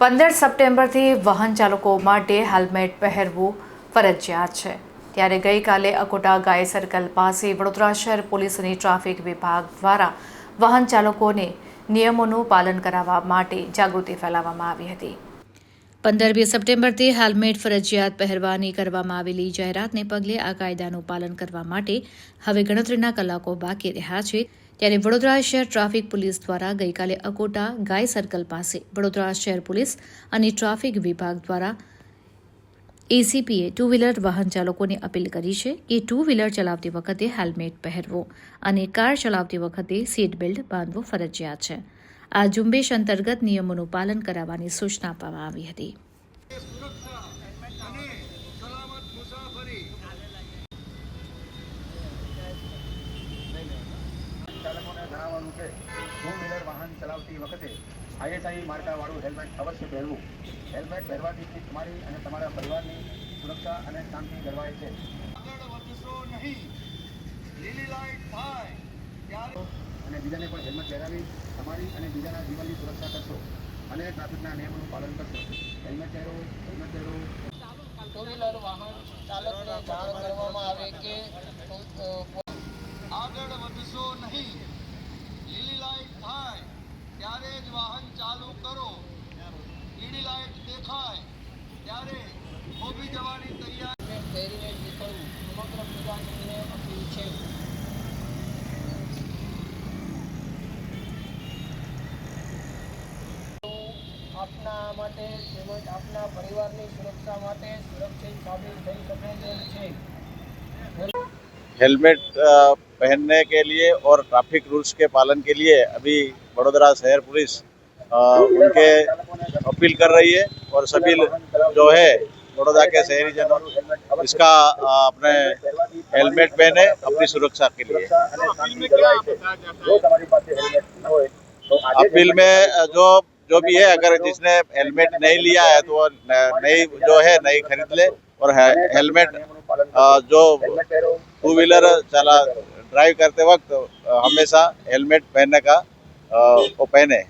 પંદર સપ્ટેમ્બરથી વાહન ચાલકો માટે હેલ્મેટ પહેરવું ફરજિયાત છે. ત્યારે ગઈકાલે અકોટા ગાય સર્કલ પાસે વડોદરા શહેર પોલીસની ટ્રાફિક વિભાગ દ્વારા વાહન ચાલકોને નિયમોનું પાલન કરાવવા માટે જાગૃતિ ફેલાવવામાં આવી હતી. પંદરમી સપ્ટેમ્બરથી હેલ્મેટ ફરજિયાત પહેરવાની કરવામાં આવેલી જાહેરાતને પગલે આ કાયદાનું પાલન કરવા માટે હવે ગણતરીના કલાકો બાકી રહ્યા છે. ત્યારે વડોદરા શહેર ટ્રાફિક પોલીસ દ્વારા ગઈકાલે અકોટા ગાય સર્કલ પાસે વડોદરા શહેર પોલીસ અને ટ્રાફિક વિભાગ દ્વારા એસીપીએ ટુ વ્હીલર વાહન ચાલકોને અપીલ કરી છે કે ટુ વ્હીલર ચલાવતી વખતે હેલ્મેટ પહેરવો અને કાર ચલાવતી વખતે સીટ બેલ્ટ બાંધવો ફરજિયાત છે. આ ઝુંબેશ અંતર્ગત નિયમોનું પાલન કરાવવાની સૂચના આપવામાં આવી હતી. જણાવવાનું છે ટુ વ્હીલર વાહન ચલાવતી વખતે આઈએસઆઈ માર્કાવાળું હેલ્મેટ અવશ્ય પહેરવું હેલ્મેટ પહેરવાથી તમારી અને તમારા પરિવારની સુરક્ષા અને શાંતિ જળવાય છે આગળ વધશો નહીં. લીલી લાઈટ થાય. બીજાને પણ હેલ્મેટ પહેરાવી તમારી અને બીજાના જીવનની સુરક્ષા કરશો અને ટ્રાફિકના નિયમોનું પાલન કરશો. હેલ્મેટ પહેરો હેલ્મેટ પહેરો. કરવામાં આવે કે આગળ વધશો નહીં. લીલી લાઈટ થાય, ત્યારે જ વાહન ચાલુ કરો. લીલી લાઈટ દેખાય, ત્યારે ખોબી જવાની આપના માટે તેમજ આપના પરિવારની સુરક્ષા માટે સુરક્ષિત સાબિત થઈ શકે તેમ છે हेलमेट अ, पहनने के लिए और ट्रैफिक रूल्स के पालन के लिए अभी वडोदरा शहर पुलिस अ, उनके अपील कर रही है और सभी जो है वडोदरा के शहरीजनों इसका अ, अपने हेलमेट पहने अपनी सुरक्षा के लिए અને શાંતિ જળવાય છે જો તમારી પાસે હેલ્મેટ ન હોય તો આજે अपील में अ, जो जो भी है अगर जिसने हेलमेट नहीं लिया है तो वो नई जो है नई खरीद ले और हेलमेट जो टू व्हीलर चला ड्राइव करते वक्त हमेशा हेलमेट पहनने का वो पहने